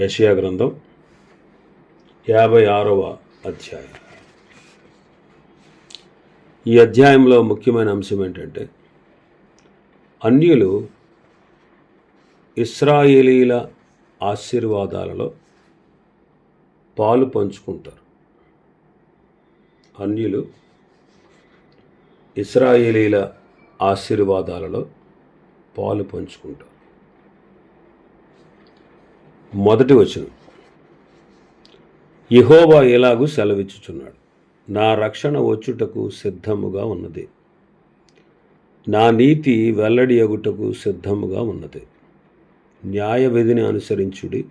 యషయా గ్రంథం యాభై ఆరవ అధ్యాయం. ఈ అధ్యాయంలో ముఖ్యమైన అంశం ఏంటంటే అన్యులు ఇస్రాయేలీల ఆశీర్వాదాలలో పాలు పంచుకుంటారు. అన్యులు ఇస్రాయేలీల ఆశీర్వాదాలలో పాలు పంచుకుంటారు. మొదటి వచనం. యెహోవా ఎలాగూ సెలవిచ్చుచున్నాడు? నా రక్షణ వచ్చుటకు సిద్ధముగా ఉన్నది. నా నీతి వెల్లడి అగుటకు సిద్ధముగా ఉన్నది. న్యాయ విధిని అనుసరించుడి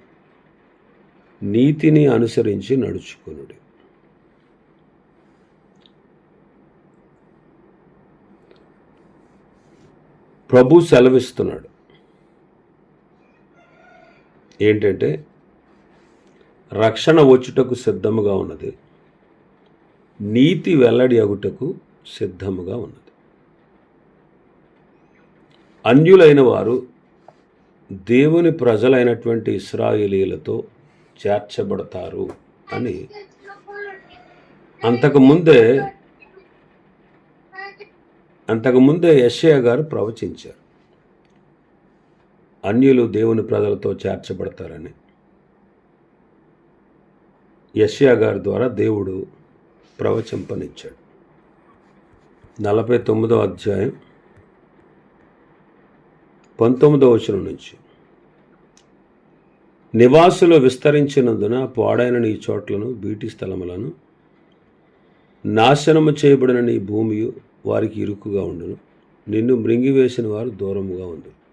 నీతిని అనుసరించి నడుచుకునుడి. ప్రభు సెలవిస్తున్నాడు. ఏంటంటే రక్షణ వచ్చుటకు సిద్ధముగా ఉన్నది. నీతి వెల్లడి అగుటకు సిద్ధముగా ఉన్నది. అన్యులైన వారు దేవుని ప్రజలైనటువంటి ఇస్రాయేలీలతో చేర్చబడతారు అని. అంతకుముందే అంతకుముందే యెషయా గారు ప్రవచించారు. అన్యులు దేవుని ప్రజలతో చేర్చబడతారని. యష్యా గారి ద్వారా దేవుడు ప్రవచింపనిచ్చాడు. నలభై తొమ్మిదో అధ్యాయం పంతొమ్మిదో వచనం నుంచి. నివాసులు విస్తరించినందున పాడైన నీ చోట్లను బీటి స్థలములను నాశనము చేయబడిన నీ భూమి వారికి ఇరుకుగా ఉండును. నిన్ను మృంగివేసిన వారు దూరముగా ఉండు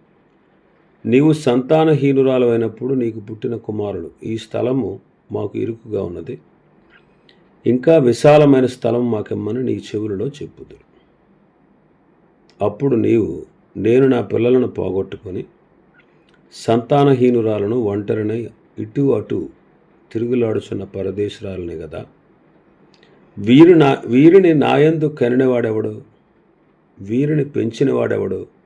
నీవు సంతానహీనురాలమైనప్పుడు నీకు పుట్టిన కుమారుడు ఈ స్థలము మాకు ఇరుకుగా ఉన్నది. ఇంకా విశాలమైన స్థలం మాకెమ్మని నీ చెవులలో చెప్పుదురు. అప్పుడు నీవు నేను నా పిల్లలను పోగొట్టుకొని సంతానహీనురాలను ఒంటరినై ఇటు అటు తిరుగులాడుచున్న పరదేశురాలనే కదా వీరు నా వీరిని నాయందు కనినవాడెవడు? వీరిని పెంచినవాడెవడు?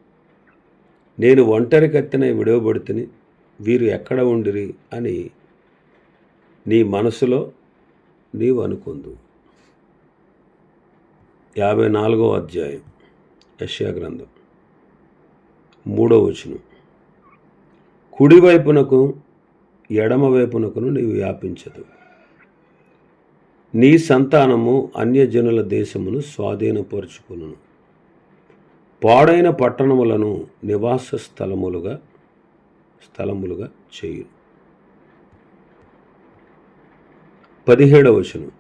నేను ఒంటరి కత్తినై విడవబడుతుని వీరు ఎక్కడ ఉండిరి అని నీ మనసులో నీవు అనుకుందు. యాభై నాలుగో అధ్యాయం యష్యా గ్రంథం మూడో వచనం. కుడివైపునకు ఎడమవైపునకును నీవు వ్యాపించదు. నీ సంతానము అన్యజనుల దేశమును స్వాధీనపరుచుకును పాడైన పట్టణములను నివాస స్థలములుగా స్థలములుగా చేయు. పదిహేడవ వచనం.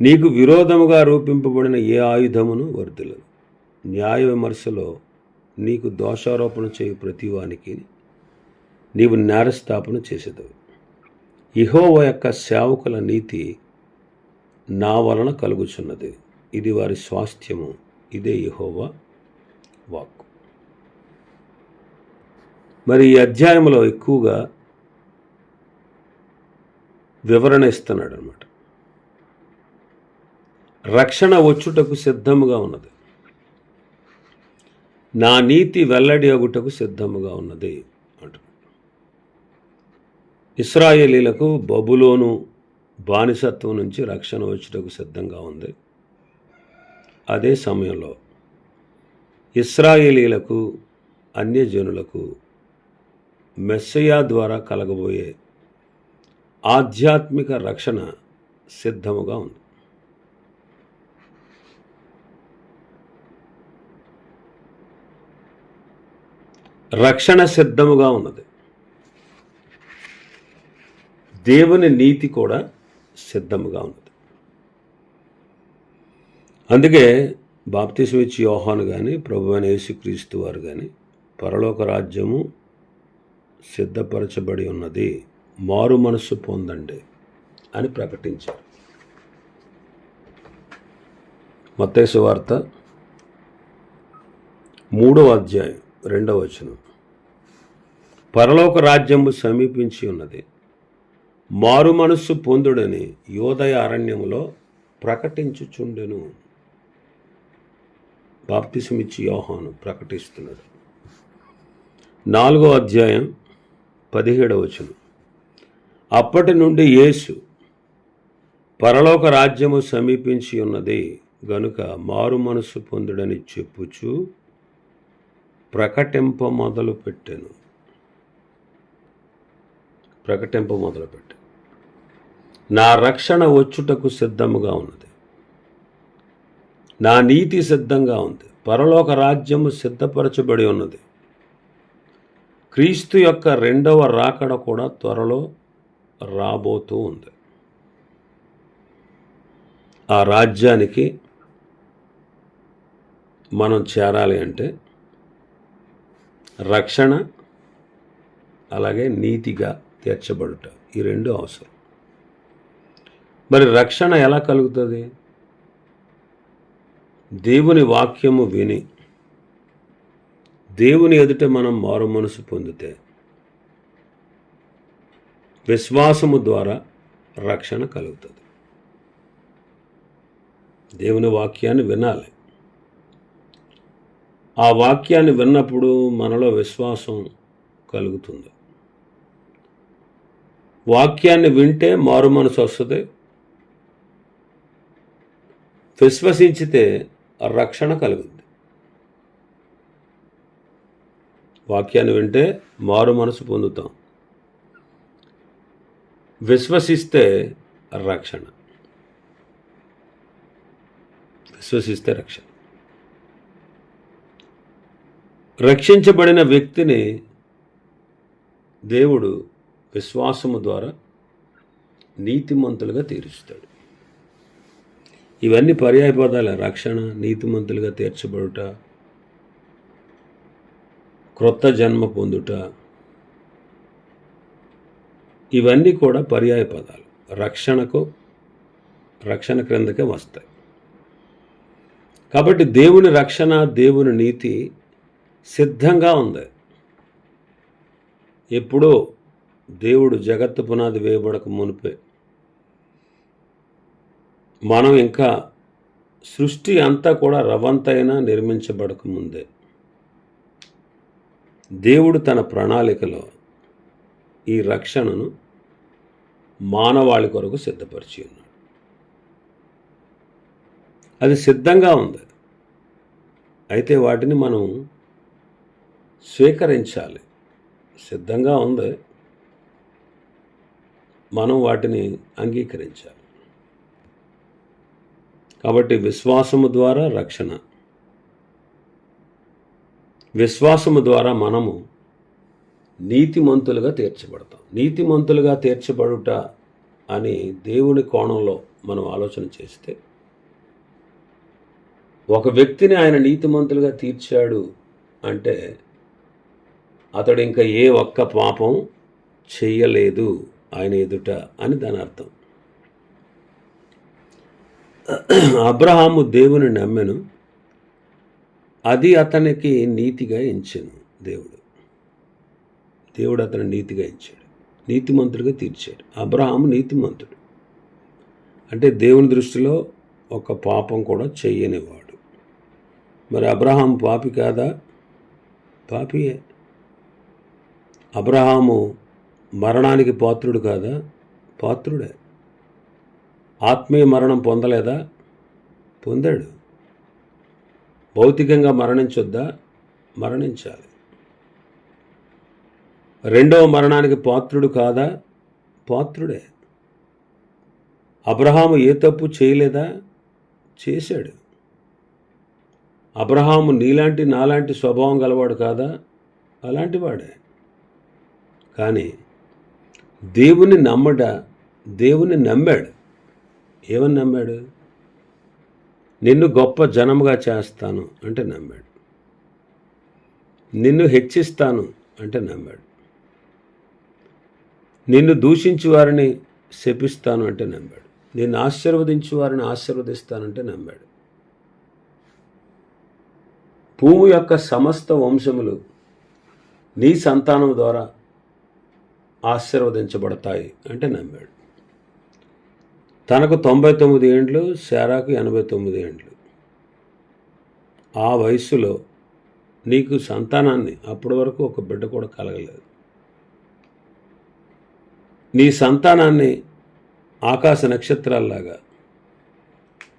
నీకు విరోధముగా రూపింపబడిన ఏ ఆయుధమును వర్ధులదు న్యాయ విమర్శలో నీకు దోషారోపణ చేయు ప్రతివానికి నీవు నేరస్థాపన చేసేదవు. ఇహోవ యొక్క సేవకుల నీతి నా వలన కలుగుచున్నది. ఇది వారి స్వాస్థ్యము. ఇదే ఇహోవా వాక్కు. మరి ఈ అధ్యాయంలో ఎక్కువగా వివరణ ఇస్తున్నాడు అనమాట రక్షణ వచ్చుటకు సిద్ధముగా ఉన్నది. నా నీతి వెల్లడి అగుటకు సిద్ధముగా ఉన్నది అంటున్నాడు. ఇస్రాయేలీలకు బబులోను బానిసత్వం నుంచి రక్షణ వచ్చుటకు సిద్ధంగా ఉంది. అదే సమయంలో ఇస్రాయేలీలకు అన్యజనులకు మెస్సయా ద్వారా కలగబోయే ఆధ్యాత్మిక రక్షణ సిద్ధముగా ఉంది. రక్షణ సిద్ధముగా ఉన్నది. దేవుని నీతి కూడా సిద్ధముగా ఉన్నది. అందుకే బాప్తిసం ఇచ్చి యోహాను కానీ ప్రభు అయిన యేసుక్రీస్తు వారు కానీ పరలోక రాజ్యము సిద్ధపరచబడి ఉన్నది మారు మనస్సు పొందండి అని ప్రకటించారు. మత్తేసు వార్త మూడవ అధ్యాయం రెండవ వచనం. పరలోక రాజ్యము సమీపించి ఉన్నది మారు మనస్సు పొందుడని యోదయ అరణ్యములో ప్రకటించుచుండెను. బాప్తిసమిచ్చి యోహాను ప్రకటిస్తున్నాడు నాలుగో అధ్యాయం పదిహేడవ వచనం. అప్పటి నుండి యేసు పరలోక రాజ్యము సమీపించి ఉన్నది గనుక మారు మనసు పొందుడని చెప్పుచు ప్రకటింప మొదలు పెట్టాను. ప్రకటింప మొదలుపెట్టాను నా రక్షణ వచ్చుటకు సిద్ధముగా ఉన్నది. నా నీతి సిద్ధంగా ఉంది. పరలోక రాజ్యము సిద్ధపరచబడి ఉన్నది. క్రీస్తు యొక్క రెండవ రాకడ కూడా త్వరలో రాబోతూ ఉంది. ఆ రాజ్యానికి మనం చేరాలి అంటే రక్షణ అలాగే నీతిగా తీర్చబడుట. ఈ రెండు అవసరం. మరి రక్షణ ఎలా కలుగుతుంది? దేవుని వాక్యము విని దేవుని ఎదుట మనం మారు మనసు పొందితే విశ్వాసము ద్వారా రక్షణ కలుగుతుంది. దేవుని వాక్యాన్ని వినాలి. ఆ వాక్యాన్ని విన్నప్పుడు మనలో విశ్వాసం కలుగుతుంది. వాక్యాన్ని వింటే మారు మనసు వస్తుంది. విశ్వసించితే రక్షణ కలుగుద్ది వాక్యాన్ని వింటే మారు మనసు పొందుతాం. విశ్వసిస్తే రక్షణ. విశ్వసిస్తే రక్షణ. రక్షించబడిన వ్యక్తిని దేవుడు విశ్వాసము ద్వారా నీతిమంతులుగా తీరుస్తాడు. ఇవన్నీ పర్యాయ పదాలే రక్షణ నీతిమంతులుగా తీర్చబడుట క్రొత్త జన్మ పొందుట. ఇవన్నీ కూడా పర్యాయ పదాలు రక్షణకు రక్షణ క్రిందకే వస్తాయి. కాబట్టి దేవుని రక్షణ దేవుని నీతి సిద్ధంగా ఉంది. ఎప్పుడో దేవుడు జగత్తు పునాది వేయబడక మునిపే మనం ఇంకా సృష్టి అంతా కూడా రవంతైనా నిర్మించబడక ముందే. దేవుడు తన ప్రణాళికలో ఈ రక్షణను మానవాళి కొరకు సిద్ధపరిచి ఉన్నాడు. అది సిద్ధంగా ఉంది. అయితే వాటిని మనం స్వీకరించాలి. సిద్ధంగా ఉంది. మనం వాటిని అంగీకరించాలి. కాబట్టి విశ్వాసము ద్వారా రక్షణ. విశ్వాసము ద్వారా మనము నీతిమంతులుగా తీర్చబడతాం. నీతిమంతులుగా తీర్చబడుట అని దేవుని కోణంలో మనం ఆలోచన చేస్తే ఒక వ్యక్తిని ఆయన నీతిమంతులుగా తీర్చాడు అంటే అతడు ఇంకా ఏ ఒక్క పాపం చెయ్యలేదు ఆయన ఎదుట అని దాని అర్థం. అబ్రహాము దేవుని నమ్మెను. అది అతనికి నీతిగా ఎంచాను దేవుడు. దేవుడు అతను నీతిగా ఇచ్చాడు నీతిమంతుడిగా తీర్చాడు. అబ్రహాము నీతిమంతుడు. అంటే దేవుని దృష్టిలో ఒక పాపం కూడా చెయ్యనివాడు మరి అబ్రహాం పాపి కాదా? పాపియే. అబ్రహాము మరణానికి పాత్రుడు కాదా? పాత్రుడే. ఆత్మీయ మరణం పొందలేదా? పొందాడు. భౌతికంగా మరణించొద్దా? మరణించాలి. రెండవ మరణానికి పాత్రుడు కాదా? పాత్రుడే. అబ్రహాము ఏ తప్పు చేయలేదా? చేశాడు. అబ్రహాము నీలాంటి నాలాంటి స్వభావం గలవాడు కాదా? అలాంటి వాడే కానీ దేవుని నమ్మట దేవుని నమ్మాడు. ఏమని నమ్మాడు? నిన్ను గొప్ప జనముగా చేస్తాను అంటే నమ్మాడు. నిన్ను హెచ్చిస్తాను అంటే నమ్మాడు. నిన్ను దూషించు వారిని శపిస్తాను అంటే నమ్మాడు. నిన్ను ఆశీర్వదించు వారిని ఆశీర్వదిస్తానంటే నమ్మాడు. భూమి యొక్క సమస్త వంశములు నీ సంతానం ద్వారా ఆశీర్వదించబడతాయి అంటే నమ్మాడు. తనకు తొంభై తొమ్మిది ఏండ్లు శారాకు ఎనభై తొమ్మిది ఏండ్లు. ఆ వయస్సులో నీకు సంతానాన్ని అప్పటి వరకు ఒక బిడ్డ కూడా కలగలేదు. నీ సంతానాన్ని ఆకాశ నక్షత్రాల్లాగా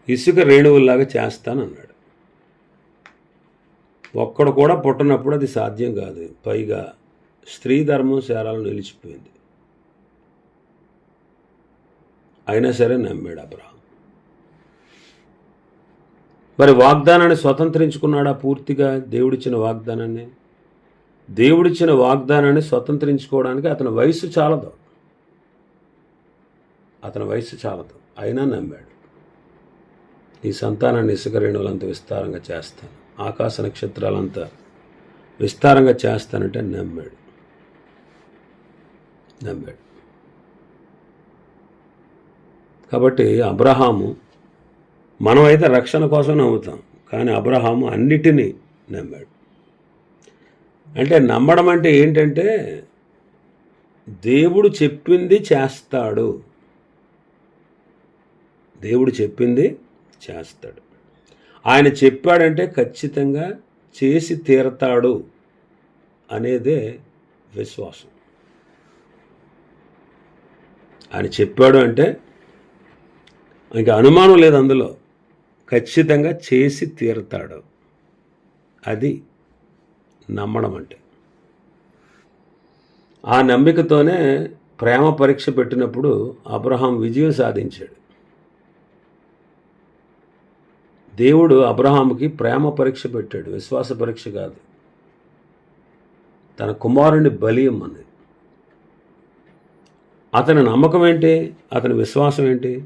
ఇసుక రేణువుల్లాగా చేస్తానన్నాడు. ఒక్కడు కూడా పుట్టినప్పుడు అది సాధ్యం కాదు. పైగా స్త్రీ ధర్మం శారాలు నిలిచిపోయింది. అయినా సరే నమ్మాడు అబ్రహాం. మరి వాగ్దానాన్ని స్వతంత్రించుకున్నాడా పూర్తిగా దేవుడిచ్చిన వాగ్దానాన్ని? దేవుడిచ్చిన వాగ్దానాన్ని స్వతంత్రించుకోవడానికి అతని వయసు చాలదు. అతని వయసు చాలదు. అయినా నమ్మాడు. ఈ సంతానాన్ని ఇసుక రేణువులంత విస్తారంగా చేస్తాను. ఆకాశ నక్షత్రాలంతా విస్తారంగా చేస్తానంటే నమ్మాడు. నమ్మాడు. కాబట్టి అబ్రహాము మనమైతే రక్షణ కోసం నమ్ముతాం కానీ అబ్రహాము అన్నిటినీ నమ్మాడు. అంటే నమ్మడం అంటే ఏంటంటే దేవుడు చెప్పింది చేస్తాడు. దేవుడు చెప్పింది చేస్తాడు. ఆయన చెప్పాడంటే ఖచ్చితంగా చేసి తీరతాడు అనేదే విశ్వాసం. ఆయన చెప్పాడు అంటే ఇంకా అనుమానం లేదు అందులో. ఖచ్చితంగా చేసి తీరతాడు. అది నమ్మడం అంటే. ఆ నమ్మికతోనే ప్రేమ పరీక్ష పెట్టినప్పుడు అబ్రహాం విజయం సాధించాడు. దేవుడు అబ్రహాంకి ప్రేమ పరీక్ష పెట్టాడు. విశ్వాస పరీక్ష కాదు. తన కుమారుని బలి ఇమ్మని అతని నమ్మకం ఏంటి? అతని విశ్వాసం ఏంటి?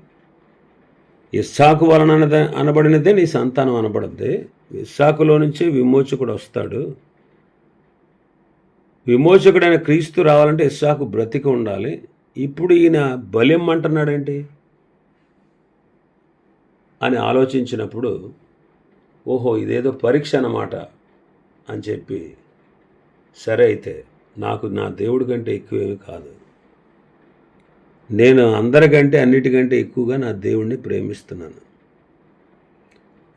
ఇస్సాకు వలన అనబడినదే నీ సంతానం అనబడద్ది ఇస్సాకులో నుంచి విమోచకుడు వస్తాడు. విమోచకుడైన క్రీస్తు రావాలంటే ఇస్సాకు బ్రతికి ఉండాలి. ఇప్పుడు ఈయన బలిం అంటున్నాడేంటి? అని ఆలోచించినప్పుడు ఓహో ఇదేదో పరీక్ష అన్నమాట అని చెప్పి సరే అయితే నాకు నా దేవుడి కంటే ఎక్కువేమీ కాదు. నేను అందరికంటే అన్నిటికంటే ఎక్కువగా నా దేవుణ్ణి ప్రేమిస్తున్నాను.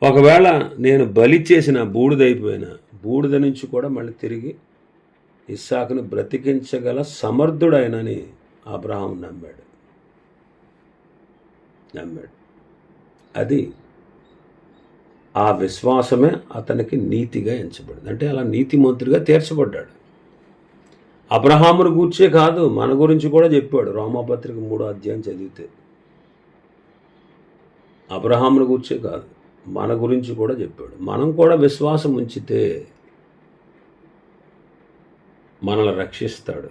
ఒకవేళ నేను బలి చేసిన బూడిదైపోయినా బూడిద నుంచి కూడా మళ్ళీ తిరిగి ఇస్సాకును బ్రతికించగల సమర్థుడైనని అబ్రహాం నమ్మాడు. నమ్మాడు. అది ఆ విశ్వాసమే అతనికి నీతిగా ఎంచబడింది. అంటే అలా నీతిమంతుడిగా తీర్చబడ్డాడు. అబ్రహామును గూర్చే కాదు మన గురించి కూడా చెప్పాడు. రోమాపత్రిక మూడో అధ్యాయం చదివితే. అబ్రహామును గూర్చే కాదు మన గురించి కూడా చెప్పాడు. మనం కూడా విశ్వాసం ఉంచితే మనల్ని రక్షిస్తాడు.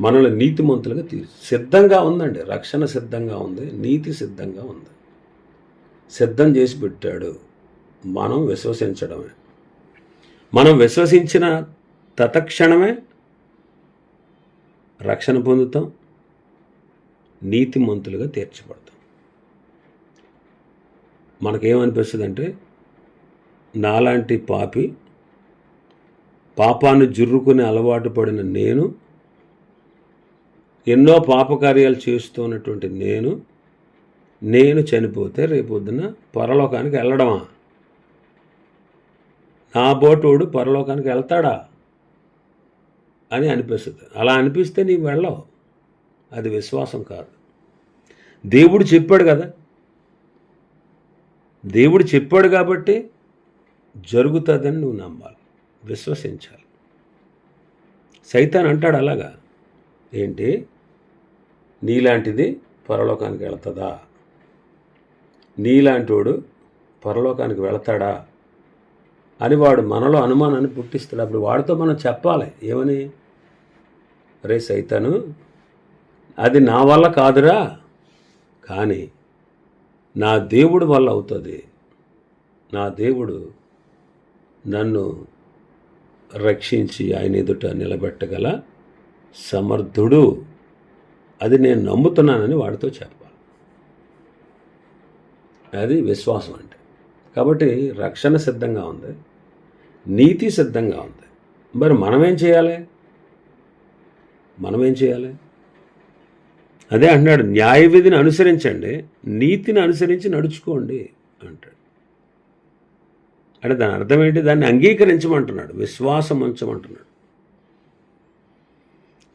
మనల్ని నీతిమంతులుగా తీ సిద్ధంగా ఉందండి. రక్షణ సిద్ధంగా ఉంది నీతి సిద్ధంగా ఉంది. సిద్ధం చేసి పెట్టాడు. మనం విశ్వసించడమే. మనం విశ్వసించిన తతక్షణమే రక్షణ పొందుతాం నీతిమంతులుగా తీర్చబడతాం. మనకేమనిపిస్తుంది అంటే నాలాంటి పాపి పాపాన్ని జుర్రుకుని అలవాటు పడిన నేను ఎన్నో పాపకార్యాలు చేస్తున్నటువంటి నేను నేను చనిపోతే రేపొద్దున పరలోకానికి వెళ్ళడమా? నా బోటోడు పరలోకానికి వెళ్తాడా? అని అనిపిస్తుంది. అలా అనిపిస్తే నీవు వెళ్ళవు. అది విశ్వాసం కాదు. దేవుడు చెప్పాడు కదా? దేవుడు చెప్పాడు కాబట్టి జరుగుతుందని నువ్వు నమ్మాలి. విశ్వసించాలి. సైతాన్ అంటాడు అలాగా. ఏంటి? నీలాంటిది పరలోకానికి వెళ్తుందా? నీలాంటోడు పరలోకానికి వెళతాడా? అని వాడు మనలో అనుమానాన్ని పుట్టిస్తాడు. అప్పుడు వాడితో మనం చెప్పాలి. ఏమని? రే సైతాను అది నా వల్ల కాదురా. కానీ నా దేవుడు వల్ల అవుతుంది. నా దేవుడు నన్ను రక్షించి ఆయన ఎదుట నిలబెట్టగల సమర్థుడు. అది నేను నమ్ముతున్నానని వాడితో చెప్పాలి. అది విశ్వాసం అంటే. కాబట్టి రక్షణ సిద్ధంగా ఉంది. నీతి సిద్ధంగా ఉంది. మరి మనమేం చేయాలి? మనమేం చేయాలి? అదే అంటున్నాడు న్యాయ విధిని అనుసరించండి నీతిని అనుసరించి నడుచుకోండి అంటాడు. అంటే దాని అర్థం ఏంటి? దాన్ని అంగీకరించమంటున్నాడు విశ్వాసం ఉంచమంటున్నాడు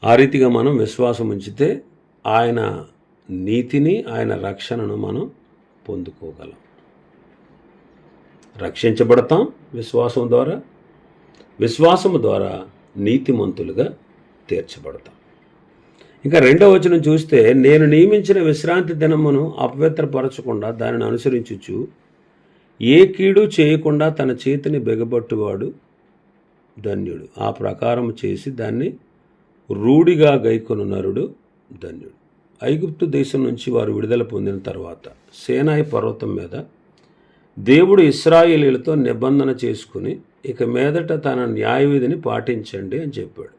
ఆ రీతిగా మనం విశ్వాసం ఉంచితే ఆయన నీతిని ఆయన రక్షణను మనం పొందుకోగలం. రక్షించబడతాం విశ్వాసం ద్వారా విశ్వాసము ద్వారా నీతిమంతులుగా తీర్చబడతాం. ఇంకా రెండవ వచనం చూస్తే నేను నియమించిన విశ్రాంతి దినమును అపవిత్రపరచకుండా దానిని అనుసరించుచు ఏ కీడు చేయకుండా తన చేతిని బిగబట్టువాడు ధన్యుడు. ఆ ప్రకారం చేసి దాన్ని రూఢిగా గైకొను నరుడు ధన్యుడు. ఐగుప్తు దేశం నుంచి వారు విడుదల పొందిన తర్వాత సేనాయి పర్వతం మీద దేవుడు ఇస్రాయేలీలతో నిబంధన చేసుకుని ఇక మీదట తన న్యాయవిధిని పాటించండి అని చెప్పాడు.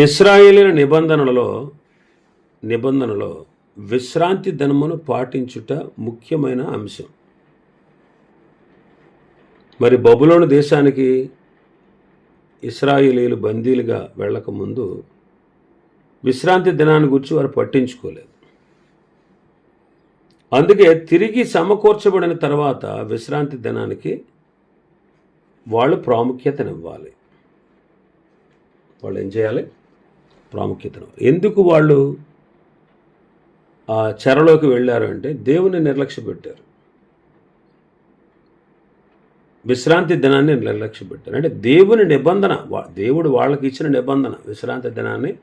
ఇస్రాయేలీల నిబంధనలలో నిబంధనలో విశ్రాంతి దినమును పాటించుట ముఖ్యమైన అంశం. మరి బబులోని దేశానికి ఇస్రాయేలీలు బందీలుగా వెళ్ళకముందు విశ్రాంతి దినాన్ని గురించి వారు పట్టించుకోలేదు. అందుకే తిరిగి సమకూర్చబడిన తర్వాత విశ్రాంతి దినానికి వాళ్ళు ప్రాముఖ్యతనివ్వాలి. వాళ్ళు ఏం చేయాలి? ప్రాముఖ్యతను ఎందుకు వాళ్ళు ఆ చెరలోకి వెళ్ళారు అంటే దేవుని నిర్లక్ష్య పెట్టారు. విశ్రాంతి దినాన్ని నిర్లక్ష్య పెట్టారు. అంటే దేవుని నిబంధన వా- దేవుడు వాళ్ళకి ఇచ్చిన నిబంధన విశ్రాంతి దినాన్ని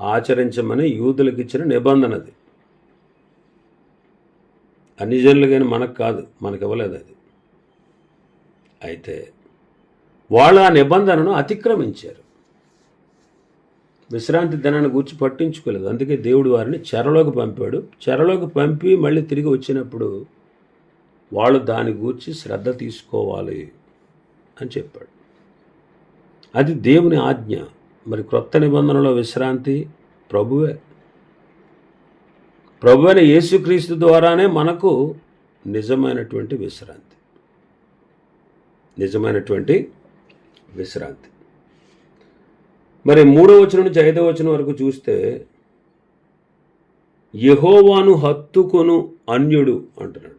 ఆచరించమని యూదులకు ఇచ్చిన నిబంధన అది. అన్ని జన్లు కానీ మనకు కాదు మనకు ఇవ్వలేదు అది. అయితే వాళ్ళు ఆ నిబంధనను అతిక్రమించారు. విశ్రాంతి దినాన్ని గూర్చి పట్టించుకోలేదు. అందుకే దేవుడు వారిని చెరలోకి పంపాడు. చెరలోకి పంపి మళ్ళీ తిరిగి వచ్చినప్పుడు వాళ్ళు దాని గూర్చి శ్రద్ధ తీసుకోవాలి అని చెప్పాడు. అది దేవుని ఆజ్ఞ. మరి క్రొత్త నిబంధనలో విశ్రాంతి ప్రభువే. ప్రభు అయిన యేసుక్రీస్తు ద్వారానే మనకు నిజమైనటువంటి విశ్రాంతి. నిజమైనటువంటి విశ్రాంతి. మరి మూడో వచనం నుంచి ఐదో వచనం వరకు చూస్తే యహోవాను హత్తుకొను అన్యుడు అంటున్నాడు.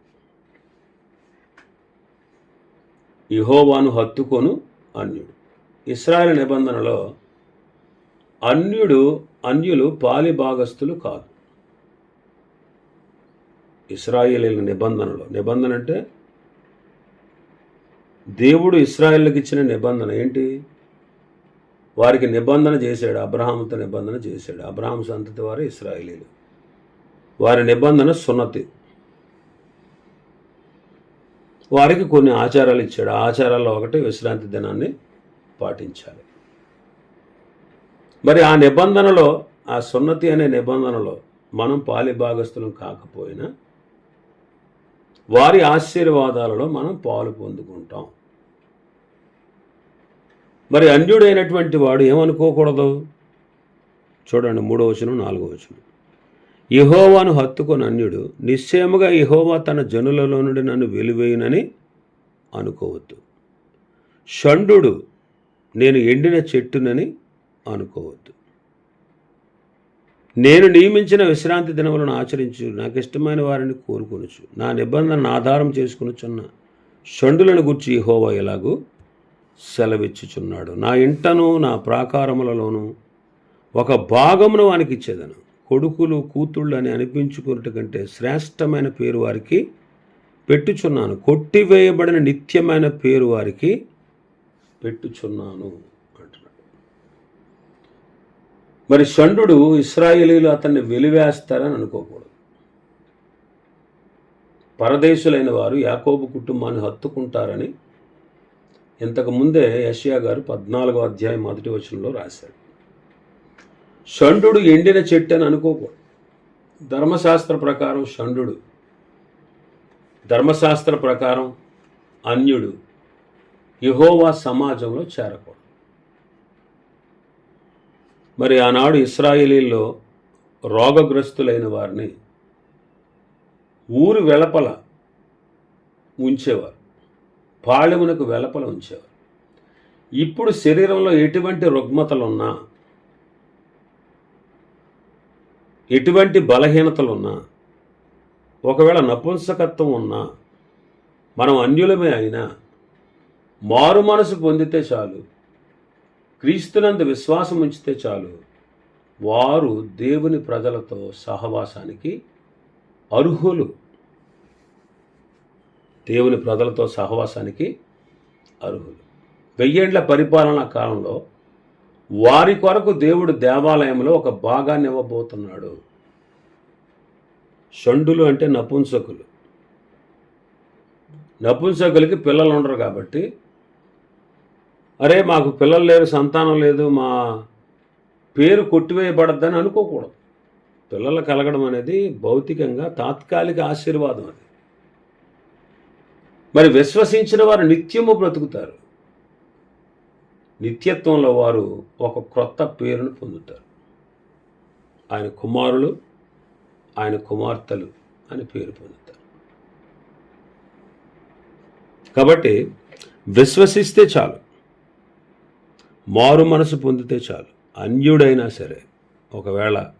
యహోవాను హత్తుకొను అన్యుడు. ఇస్రాయల్ నిబంధనలో అన్యుడు అన్యులు పాలి భాగస్థులు కాదు. ఇస్రాయేలీల నిబంధనలో. నిబంధన అంటే దేవుడు ఇస్రాయేళ్ళకి ఇచ్చిన నిబంధన ఏంటి? వారికి నిబంధన చేశాడు అబ్రహాంతో నిబంధన చేశాడు. అబ్రహాం సంతతి వారు ఇస్రాయేలీలు. వారి నిబంధన సున్నతి. వారికి కొన్ని ఆచారాలు ఇచ్చాడు. ఆ ఆచారాల్లో ఒకటి విశ్రాంతి దినాన్ని పాటించాలి. మరి ఆ నిబంధనలో ఆ సున్నతి అనే నిబంధనలో మనం పాలిభాగస్థులం కాకపోయినా వారి ఆశీర్వాదాలలో మనం పాలు పొందుకుంటాం. మరి అన్యుడైనటువంటి వాడు ఏమనుకోకూడదు? చూడండి మూడో వచనం నాలుగో వచనం. ఇహోవాను హత్తుకొని అన్యుడు నిశ్చయముగా ఇహోవా తన జనులలో నుండి నన్ను వెలివేయునని అనుకోవద్దు. షండు నేను ఎండిన చెట్టునని అనుకోవద్దు. నేను నియమించిన విశ్రాంతి దినములను ఆచరించు. నాకు ఇష్టమైన వారిని కోరుకొనుచు. నా నిబంధనను ఆధారం చేసుకునిచున్న షండులను గుర్చి హోవా ఎలాగూ సెలవిచ్చుచున్నాడు. నా ఇంటను నా ప్రాకారములలోను ఒక భాగమును వానికి ఇచ్చేదను కొడుకులు కూతుళ్ళు అని అనిపించుకున్నట్టు కంటే శ్రేష్టమైన పేరు వారికి పెట్టుచున్నాను. కొట్టివేయబడిన నిత్యమైన పేరు వారికి పెట్టుచున్నాను. మరి షండు ఇస్రాయేలీలు అతన్ని వెలివేస్తారని అనుకోకూడదు. పరదేశులైన వారు యాకోబు కుటుంబాన్ని హత్తుకుంటారని ఇంతకు ముందే యషియా గారు పద్నాలుగో అధ్యాయం మొదటి వచనంలో రాశాడు షండు ఎండిన చెట్టు అని అనుకోకూడదు. ధర్మశాస్త్ర ప్రకారం షండు ధర్మశాస్త్ర ప్రకారం అన్యుడు యహోవా సమాజంలో చేరకూడదు. మరి ఆనాడు ఇస్రాయేలీల్లో రోగగ్రస్తులైన వారిని ఊరు వెలపల ఉంచేవారు. పాళెమునకు వెలపల ఉంచేవారు. ఇప్పుడు శరీరంలో ఎటువంటి రుగ్మతలున్నా ఎటువంటి బలహీనతలున్నా ఒకవేళ నపుంసకత్వం ఉన్నా మనం అన్యులమే అయినా మారు మనసు పొందితే చాలు. క్రీస్తునందు విశ్వాసం ఉంచితే చాలు. వారు దేవుని ప్రజలతో సహవాసానికి అర్హులు. దేవుని ప్రజలతో సహవాసానికి అర్హులు. వెయ్యేండ్ల పరిపాలన కాలంలో వారి కొరకు దేవుడు దేవాలయంలో ఒక భాగాన్ని ఇవ్వబోతున్నాడు. షండులు అంటే నపుంసకులు. నపుంసకులకి పిల్లలు ఉండరు కాబట్టి అరే మాకు పిల్లలు లేరు సంతానం లేదు మా పేరు కొట్టివేయబడద్దని అనుకోకూడదు. పిల్లలు కలగడం అనేది భౌతికంగా తాత్కాలిక ఆశీర్వాదం అది. మరి విశ్వసించిన వారు నిత్యము బ్రతుకుతారు. నిత్యత్వంలో వారు ఒక క్రొత్త పేరును పొందుతారు. ఆయన కుమారులు ఆయన కుమార్తెలు అని పేరు పొందుతారు. కాబట్టి విశ్వసిస్తే చాలు. మారు మనసు పొందితే చాలు. అన్యుడైనా సరే ఒకవేళ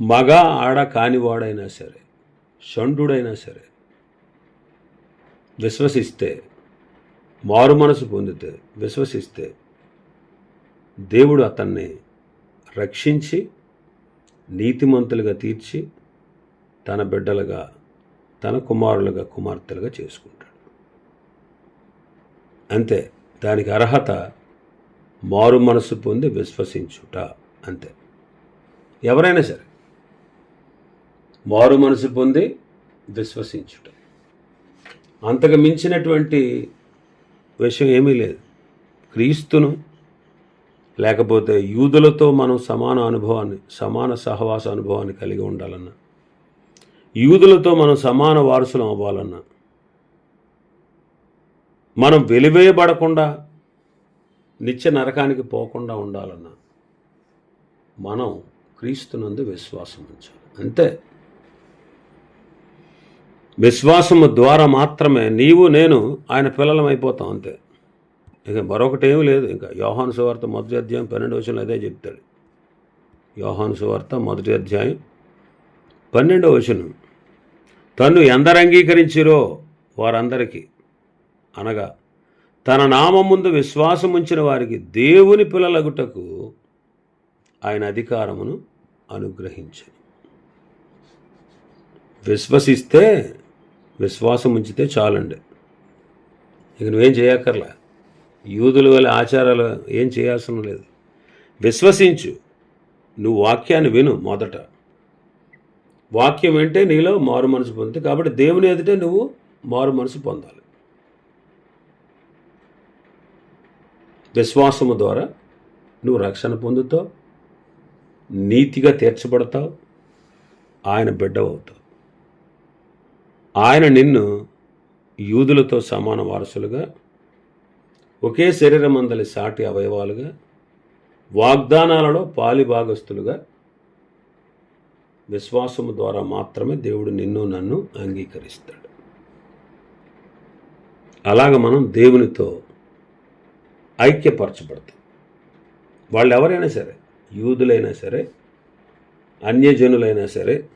మగ ఆడ కానివాడైనా సరే షండుడైనా సరే విశ్వసిస్తే మారు మనసు పొందితే విశ్వసిస్తే దేవుడు అతన్ని రక్షించి నీతిమంతులుగా తీర్చి తన బిడ్డలుగా తన కుమారులుగా కుమార్తెలుగా చేసుకుంటాడు. అంతే. దానికి అర్హత మారు మనసు పొంది విశ్వసించుట అంతే. ఎవరైనా సరే మారు మనసు పొంది విశ్వసించుట. అంతకు మించినటువంటి విషయం ఏమీ లేదు. క్రీస్తును లేకపోతే యూదులతో మనం సమాన అనుభవాన్ని సమాన సహవాస అనుభవాన్ని కలిగి ఉండాలన్నా యూదులతో మనం సమాన వారసులం అవ్వాలన్నా మనం వెలివేయబడకుండా నిత్య నరకానికి పోకుండా ఉండాలన్నా మనం క్రీస్తునందు విశ్వాసం ఉంచాలి. అంతే. విశ్వాసము ద్వారా మాత్రమే నీవు నేను ఆయన పిల్లలం అయిపోతాం అంతే. ఇక మరొకటి ఏమీ లేదు. ఇంకా యోహాను సువార్త మొదటి అధ్యాయం పన్నెండు వచనంలో అదే చెప్తాడు. యోహాను సువార్త మొదటి అధ్యాయం పన్నెండవ వచనం. తను ఎందరు అంగీకరించిరో వారందరికీ అనగా తన నామం ముందు విశ్వాసం ఉంచిన వారికి దేవుని పిల్లలగుటకు ఆయన అధికారమును అనుగ్రహించను. విశ్వసిస్తే విశ్వాసం ఉంచితే చాలండి. ఇక నువ్వేం చేయక్కర్లా. యూదుల వల్ల ఆచారాలు ఏం చేయాల్సిన లేదు. విశ్వసించు. నువ్వు వాక్యాన్ని విను మొదట. వాక్యం అంటే నీలో మారు మనసు పొందుతుంది. కాబట్టి దేవుని ఎదుటే నువ్వు మారు మనసు పొందాలి. విశ్వాసము ద్వారా నువ్వు రక్షణ పొందుతావు నీతిగా తీర్చబడతావు ఆయన బిడ్డవవుతావు. ఆయన నిన్ను యూదులతో సమాన వారసులుగా ఒకే శరీరమందలి సాటి అవయవాలుగా వాగ్దానాలలో పాలిభాగస్తులుగా విశ్వాసము ద్వారా మాత్రమే దేవుడు నిన్ను నన్ను అంగీకరిస్తాడు. అలాగ మనం దేవునితో ఐక్యపరచబడుతుంది. వాళ్ళు ఎవరైనా సరే యూదులైనా సరే అన్యజనులైనా సరే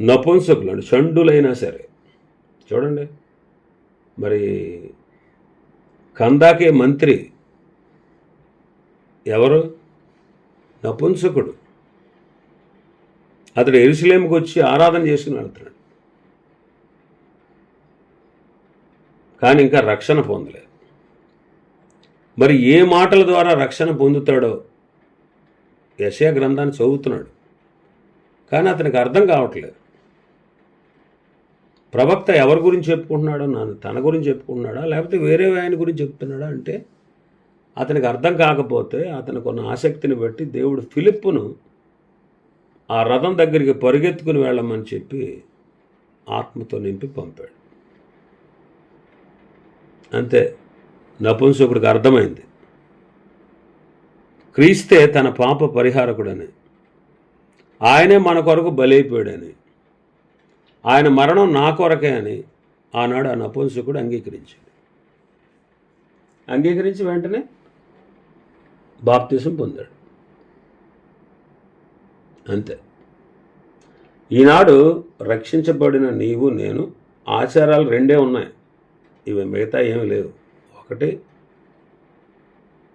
నపుంసకులు చండులైనా సరే చూడండి మరి కందాకే మంత్రి ఎవరు? నపుంసకుడు. అతడు ఎరుసలేముకు వచ్చి ఆరాధన చేసుకుని వెళ్తున్నాడు. కానీ ఇంకా రక్షణ పొందలేదు. మరి ఏ మాటల ద్వారా రక్షణ పొందుతాడో యశయ గ్రంథాన్ని చదువుతున్నాడు. కానీ అతనికి అర్థం కావట్లేదు. ప్రవక్త ఎవరి గురించి చెప్పుకుంటున్నాడో నన్ను తన గురించి చెప్పుకుంటున్నాడా లేకపోతే వేరే ఆయన గురించి చెప్తున్నాడా అంటే అతనికి అర్థం కాకపోతే అతనికి ఉన్న ఆసక్తిని బట్టి దేవుడు ఫిలిప్పును ఆ రథం దగ్గరికి పరిగెత్తుకుని వెళ్ళమని చెప్పి ఆత్మతో నింపి పంపాడు. అంతే. నపుంసకుడికి అర్థమైంది. క్రీస్తే తన పాప పరిహారకుడని ఆయనే మన కొరకు బలైపోయాడని ఆయన మరణం నా కొరకే అని ఆనాడు ఆ నపుంసకుడు అంగీకరించాడు. అంగీకరించి వెంటనే బాప్తిసం పొందాడు. అంతే. ఈనాడు రక్షించబడిన నీవు నేను ఆచారాలు రెండే ఉన్నాయి. ఇవి మిగతా ఏమీ లేవు. ఒకటి.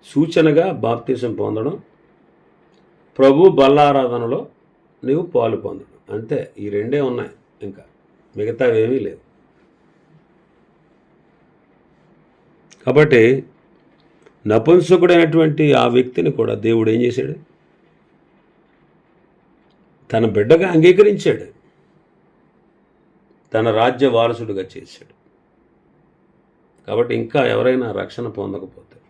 సూచనగా బాప్తీసం పొందడం. ప్రభు బల్లారాధనలో నీవు పాలు పొందడం. అంతే ఈ రెండే ఉన్నాయి ఇంకా. మిగతావి ఏమీ లేవు. కాబట్టి నపుంసకుడైనటువంటి ఆ వ్యక్తిని కూడా దేవుడు ఏం చేశాడు? తన బిడ్డగా అంగీకరించాడు. తన రాజ్య వారసుడిగా చేశాడు. కాబట్టి ఇంకా ఎవరైనా రక్షణ పొందకపోతే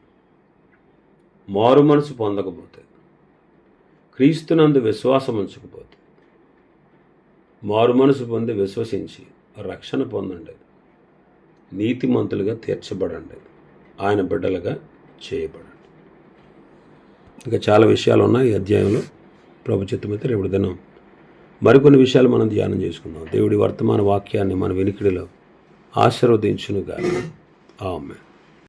మారు మనసు పొందకపోతే క్రీస్తునందు విశ్వాసం ఉంచకపోతే మారు మనసు పొంది విశ్వసించి రక్షణ పొందండి. నీతిమంతులుగా తీర్చబడండి. ఆయన బిడ్డలుగా చేయబడండి. ఇంకా చాలా విషయాలు ఉన్నాయి ఈ అధ్యాయంలో. ప్రభు చిత్తమైతే రేపు దినం మరికొన్ని విషయాలు మనం ధ్యానం చేసుకుందాం. దేవుడి వర్తమాన వాక్యాన్ని మన వెనికిడిలో ఆశీర్వదించునుగా Amen.